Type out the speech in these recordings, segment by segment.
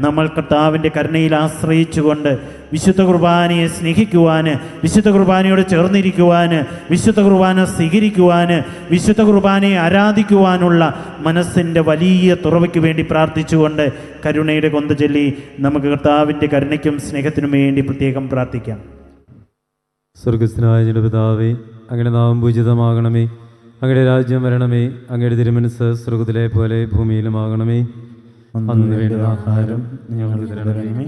നമ്മൾ കർത്താവിന്റെ കരുണയിൽ ആശ്രയിച്ചുകൊണ്ട് വിശുദ്ധ കുർബാനയെ സ്നേഹിക്കുവാന് വിശുദ്ധ കുർബാനയോട് ചേർന്നിരിക്കുവാന് വിശുദ്ധ കുർബാന സ്വീകരിക്കുവാന് വിശുദ്ധ കുർബാനയെ ആരാധിക്കുവാനുള്ള മനസ്സിന്റെ വലിയ തുറവയ്ക്ക് വേണ്ടി പ്രാർത്ഥിച്ചുകൊണ്ട് കരുണയുടെ കൊന്ത ചൊല്ലി നമുക്ക് കർത്താവിന്റെ കരുണയ്ക്കും സ്നേഹത്തിനും വേണ്ടി പ്രത്യേകം പ്രാർത്ഥിക്കാം. സ്വർഗസ്ഥനായ ഞങ്ങളുടെ പിതാവേ അങ്ങയുടെ നാമം പൂജിതമാകണമേ. അങ്ങയുടെ രാജ്യം വരണമേ. അങ്ങയുടെ തിരുമനസ് സ്വർഗത്തിലെ പോലെ ഭൂമിയിലുമാകണമേ. അന്ന് വേണ്ട ആഹാരം തരണമേ.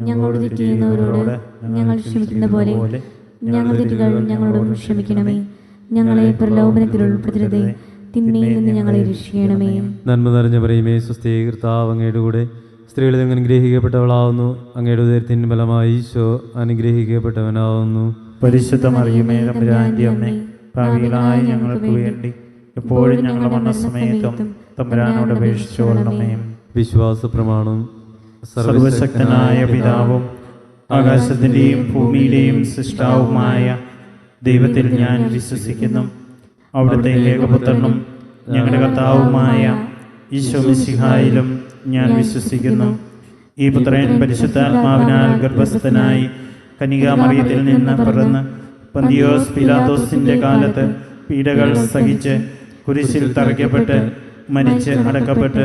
ഞങ്ങളോട് തെറ്റിയുന്നവരോട് ഞങ്ങൾ ക്ഷമിക്കുന്ന പോലെ ഞങ്ങൾ തെറ്റുകൾ ഞങ്ങളോട് ക്ഷമിക്കണമേ. ഞങ്ങളെ പ്രലോഭനത്തിൽ ഉൾപ്പെടുത്തരുതേ. തിന്മയിൽ നിന്ന് ഞങ്ങളെ രക്ഷിക്കണമേ. നന്മ നിറഞ്ഞ പറയുമേ സുസ്ഥീ കർത്താവ് അങ്ങയുടെ കൂടെ സ്ത്രീകളിൽ അങ്ങ് അനുഗ്രഹിക്കപ്പെട്ടവളാവുന്നു. അങ്ങയുടെ ഉദയത്തിന്റെ ഫലമായി ഈശോ അനുഗ്രഹിക്കപ്പെട്ടവനാവുന്നു. പരിശുദ്ധമറിയുമേ തമ്പുരാന്റെ അമ്മേ ഭാവിയിലായി ഞങ്ങൾക്ക് വേണ്ടി എപ്പോഴും ഞങ്ങളുടെ മരണസമയത്തും തമ്പുരാനോട് അപേക്ഷിച്ചോളണമേ വിശ്വാസ പ്രമാണം സർവശക്തനായ പിതാവും ആകാശത്തിന്റെയും ഭൂമിയിലെയും സൃഷ്ടാവുമായ ദൈവത്തിൽ ഞാൻ വിശ്വസിക്കുന്നു. അവിടുത്തെ ഏകപുത്രനും ഞങ്ങളുടെ കർത്താവുമായ ഈശോ മിശിഹായിലും ഞാൻ വിശ്വസിക്കുന്നു. ഈ പുത്രൻ പരിശുദ്ധാത്മാവിനാൽ ഗർഭസ്ഥനായി കനികാമറിയത്തിൽ നിന്ന് പിറന്ന് പന്തിയോസ് പിലാത്തോസിന്റെ കാലത്ത് പീഡകൾ സഹിച്ച് കുരിശിൽ തറയ്ക്കപ്പെട്ട് മരിച്ച് അടക്കപ്പെട്ട്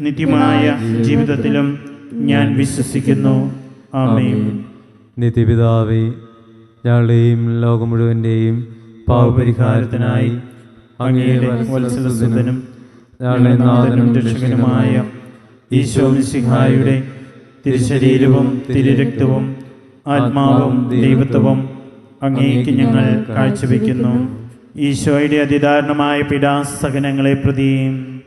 നിത്യമായ ജീവിതത്തിലും ഞാൻ വിശ്വസിക്കുന്നു. ആമേൻ. നിത്യപിതാവേ ഞങ്ങളുടെയും ലോകം മുഴുവന്റെയും പാവപരിഹാരത്തിനായി അങ്ങയുടെ ഞങ്ങളുടെ ഈശോ സിഹായുടെ തിരുശരീരവും തിരുരക്തവും ആത്മാവും ദൈവത്വവും അങ്ങേക്ക് ഞങ്ങൾ കാഴ്ചവെക്കുന്നു. ഈശോയുടെ അതിദാരണമായ പിടാസകനങ്ങളെ പ്രതിയും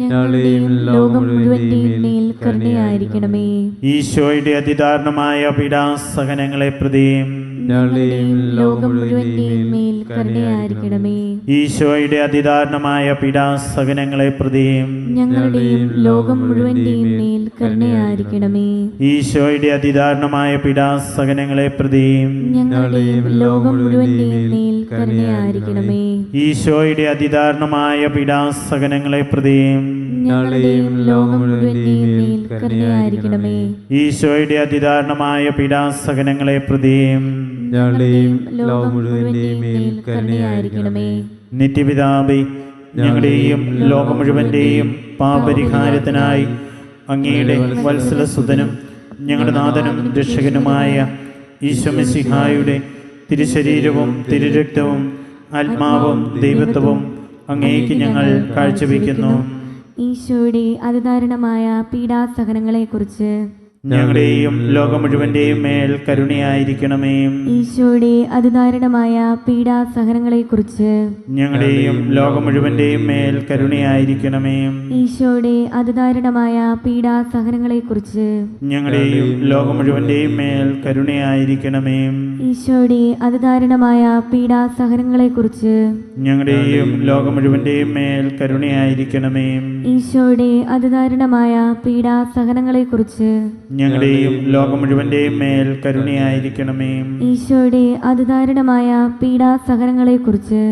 ഞങ്ങളുടെയും ലോകം മുഴുവന്റെയും മേൽ കരുണയായിരിക്കണമേ. ഈശോയുടെ അതിദാരുണമായ പിടാസഹനങ്ങളെ പ്രതിയും ഞങ്ങളുടെയും ലോകം മുഴുവന്റെയും മേൽ കരുണയായിരിക്കണമേ. ഈശോയുടെ അതിദാരുണമായ പീഡാസകനങ്ങളെ പ്രതിയും ഞങ്ങളുടെയും ലോകം മുഴുവന്റെയും മേൽ കരുണയായിരിക്കണമേ. ഈശോയുടെ അതിദാരുണമായ പീഡാസകനങ്ങളെ പ്രതിയും ഞങ്ങളുടെയും ലോകം മുഴുവന്റെയും മേൽ കരുണയായിരിക്കണമേ. ഈശോയുടെ അതിദാരുണമായ പീഡാസകനങ്ങളെ പ്രതിയും ഞങ്ങളുടെയും ലോകം മുഴുവന്റെയും മേൽ കരുണയായിരിക്കണമേ. ഈശോയുടെ അതിദാരുണമായ പീഡാസകനങ്ങളെ പ്രതിയും ഞങ്ങളുടെയും ലോകം മുഴുവന്റെയും മേൽ കരുണയായിരിക്കണമേ. നിത്യപിതാവേ ഞങ്ങളുടെയും ലോകം മുഴുവന്റെയും പാപരിഹാരത്തിനായി അങ്ങയുടെ വത്സലസുതനും ഞങ്ങളുടെ നാഥനും രക്ഷകനുമായ ഈശ്വമസിഹായുടെ തിരുശരീരവും തിരുരക്തവും ആത്മാവും ദൈവത്വവും അങ്ങേക്ക് ഞങ്ങൾ കാഴ്ചവെക്കുന്നു. ഈശോയുടെ അതിദാരുണമായ പീഡാസഹനങ്ങളെക്കുറിച്ച് ഞങ്ങളുടെയും ലോകം മുഴുവന്റെയും മേൽ കരുണയായിരിക്കണമേ. ഈശോയുടെ അതിദാരുണമായ പീഡാസഹനങ്ങളെക്കുറിച്ച് ഞങ്ങളുടെയും ലോകം മുഴുവന്റെയും മേൽ കരുണയായിരിക്കണമേ. ഈശോയുടെ അതിദാരുണമായ പീഡാസഹനങ്ങളെക്കുറിച്ച് ഞങ്ങളുടെയും ലോകം മുഴുവന്റെയും മേൽ കരുണയായിരിക്കണമേ. ഈശോയുടെ അതിദാരുണമായ പീഡാസഹനങ്ങളെക്കുറിച്ച് ഞങ്ങളുടെയും ലോകം മുഴുവന്റെയും മേൽ കരുണയായിരിക്കണമേ. ഈശോയുടെ അതിദാരുണമായ പീഡാസഹനങ്ങളെക്കുറിച്ച് ഞങ്ങളുടെയും ലോകം മുഴുവന്റെയും മേൽ കരുണയായിരിക്കണമേ. ഈശോയുടെ അതിദാരുണമായ പീഡാസഹനങ്ങളെക്കുറിച്ച്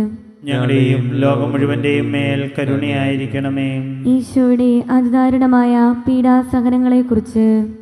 ഞങ്ങളുടെയും ലോകം മുഴുവന്റെയും മേൽ കരുണയായിരിക്കണമേ. ഈശോയുടെ അതിദാരുണമായ പീഡാസഹനങ്ങളെക്കുറിച്ച്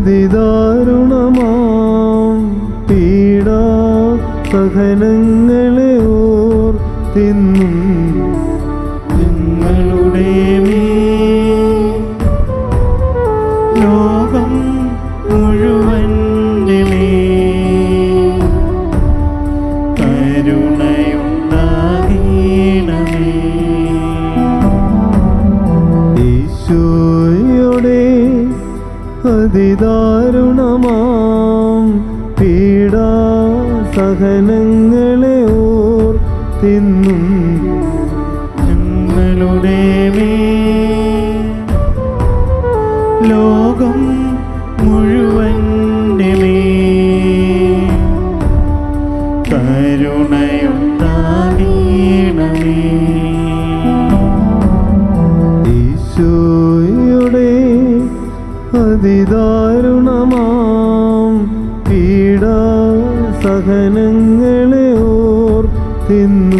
അതിദാരുണമാം അതിദാരുണമാം. പീഡാ സഹനങ്ങളെ ഓർ തിന്നും ഞങ്ങളുടെ മേ ലോകം മുഴുവൻ മേൽ കരുണയുണ്ടാകണമേ. ഈശോയുടെ അതിദാരുണമാം. പീഡ സഹനങ്ങളെ ഓർത്തിന്നും.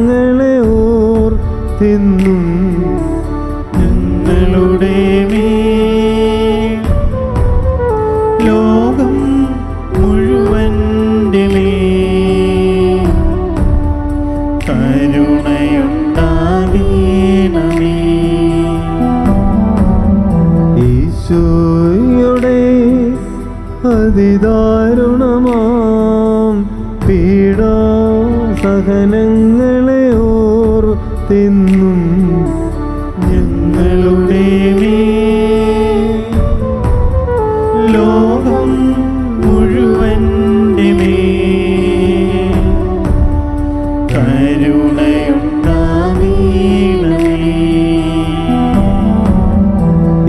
ഞങ്ങളുടെ ലോകം മുഴുവന്റെ കരുണയുണ്ടാകണമേ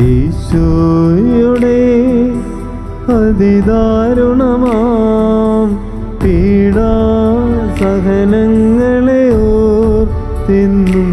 ഈശോയുടെ അതിദാരുണമാം പീഡാ സഹനങ്ങളെ ഓർത്തിന്നും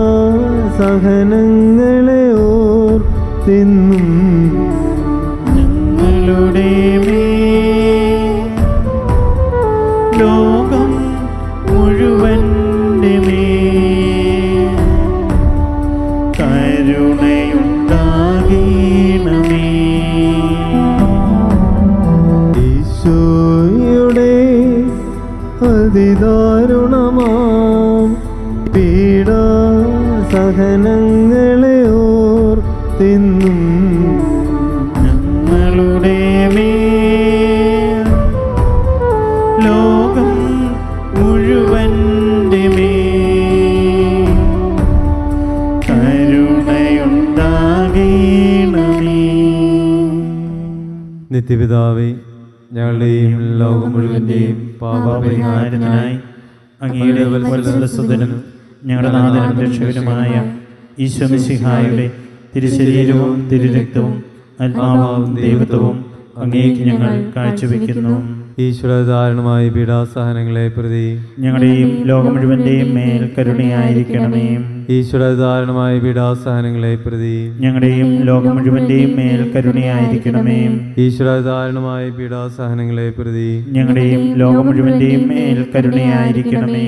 ഞങ്ങളുടെ മേൽ. ലോകം മുഴുവൻ കരുണയുണ്ടാകണമേ. പീഡാ സഹനങ്ങളെ ഓർത്തെന്നും ഞങ്ങളുടെ ലോകം മുഴുവന്റെ മേൽ. ഞങ്ങളുടെയും ലോകം മുഴുവന്റെയും പാപപരിഹാരത്തിനായി അങ്ങയുടെ ഞങ്ങളുടെ നാഥനും രക്ഷകനുമായ ഈശ്വമിശിഹായുടെ തിരുശരീരവും തിരുരക്തവും ആത്മാവും ദൈവത്വവും അങ്ങേക്ക് ഞങ്ങൾ കാഴ്ചവെക്കുന്നു. ഈശ്വരധാരണമായ പീഡാസഹനങ്ങളെ പ്രതി ഞങ്ങളുടെയും ലോകം മുഴുവന്റെയും മേൽ കരുണയായിരിക്കണമേ. ഈശ്വര ഈശ്വരധാരണമായ പീഡാസഹനങ്ങളെ പ്രതി ഞങ്ങളുടെയും ലോകം മുഴുവന്റെയും മേൽ കരുണയായിരിക്കണമേ. ഈശ്വര ഈശ്വരധാരണമായ പീഡാസഹനങ്ങളെ പ്രതി ഞങ്ങളുടെയും ലോകം മുഴുവന്റെയും മേൽ കരുണയായിരിക്കണമേ.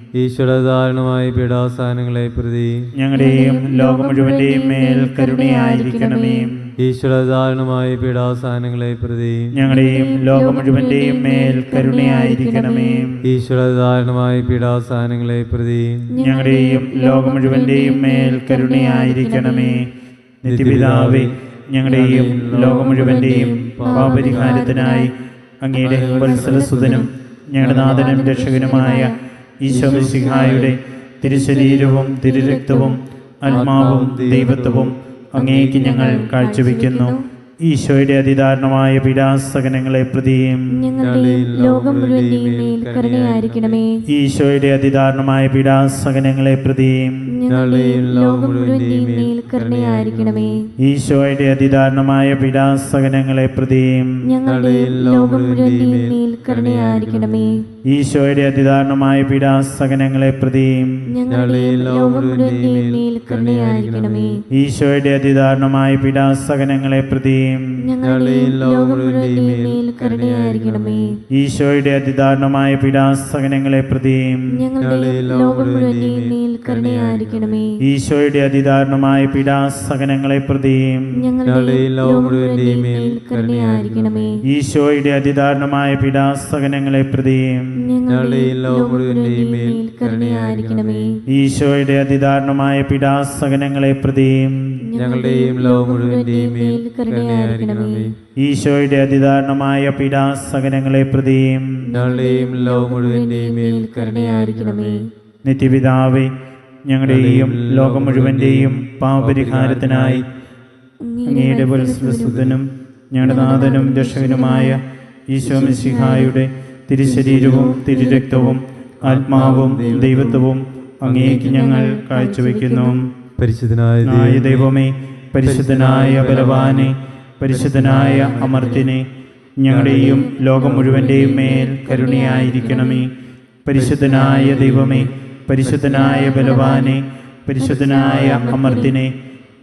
ഈശ്വരധാരണമായ പീഠാസ്ഥാനങ്ങളെ പ്രതി. ഞങ്ങളുടെയും ലോകം മുഴുവന്റെയും മേൽ കരുണയായിരിക്കണമേ. ഈശ്വരധാരണമായ പീഠാസ്ഥാനങ്ങളെ പ്രതി. ഞങ്ങളുടെയും ലോകം മുഴുവന്റെയും മേൽ കരുണയായിരിക്കണമേ. ഈശ്വരധാരണമായ പീഠാസ്ഥാനങ്ങളെ പ്രതി. ഞങ്ങളുടെയും ലോകം മുഴുവന്റെയും മേൽ കരുണയായിരിക്കണമേ. നിത്യപിതാവേ ഞങ്ങളുടെയും ലോകം മുഴുവന്റെയും പാപരിഹാരത്തിനായി അങ്ങയുടെ വത്സലസുതനും ഞങ്ങളുടെ നാഥനും രക്ഷകനുമായ ഈശോമിശിഹായുടെ തിരുശരീരവും തിരുരക്തവും ആത്മാവും ദൈവത്വവും അങ്ങേക്ക് ഞങ്ങൾ കാഴ്ചവെക്കുന്നു. ഈശോയുടെ അതിദാരുണമായ പീഡാസകനങ്ങളെ പ്രതിയും ഈശോയുടെ അതിദാരുണമായ പീഡാസകനങ്ങളെ പ്രതിയും ഈശോയുടെ അതിദാരുണമായ പീഡാസകനങ്ങളെ പ്രതിയും ഈശോയുടെ അതിദാരണമായ പീഡാസകനങ്ങളെ പ്രതിയും. ഈശോയുടെ അതിദാരണമായ പീഡാസകനങ്ങളെ പ്രതിയും. ഈശോയുടെ അതിദാരണമായ പീഡാസകനങ്ങളെ പ്രതിയും. ഈശോയുടെ അതിദാരണമായ പീഡാസകനങ്ങളെ പ്രതിയും. ഈശോയുടെ അതിദാരണമായ പീഡാസകനങ്ങളെ പ്രതിയും. മുഴുവന്റെയും ഈശോയുടെ അതിദാരുണമായ പിടാസകനങ്ങളെ പ്രതിയും ഞങ്ങളുടെയും ലോകം മേൽ കരുണയായിരിക്കണമേ. ഈശോയുടെ അതിദാരുണമായ പിടാസകനങ്ങളെ പ്രതിയും ഞങ്ങളുടെയും ലോകം മുഴുവന്റെയും മേൽ കരുണയായിരിക്കണമേ. നിത്യപിതാവേ ഞങ്ങളുടെയും ലോകം മുഴുവന്റെയും പാപപരിഹാരത്തിനായി അങ്ങയുടെ പുരസ്വസ്തുതനും ഞങ്ങളുടെ നാഥനും രക്ഷകനുമായ ഈശോമിശിഹായുടെ തിരുശരീരവും തിരുരക്തവും ആത്മാവും ദൈവത്വവും അങ്ങേക്ക് ഞങ്ങൾ കാഴ്ചവെക്കുന്നു. പരിശുദ്ധനായ ദൈവമേ, പരിശുദ്ധനായ ബലവാനെ പരിശുദ്ധനായ അമർത്തിനെ ഞങ്ങളുടെയും ലോകം മുഴുവന്റെയും മേൽ കരുണയായിരിക്കണമേ. പരിശുദ്ധനായ ദൈവമേ പരിശുദ്ധനായ ബലവാനെ പരിശുദ്ധനായ അമർത്തിനെ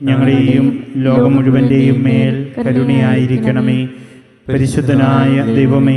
ഞങ്ങളുടെയും ലോകം മുഴുവന്റെയും മേൽ കരുണയായിരിക്കണമേ. പരിശുദ്ധനായ ദൈവമേ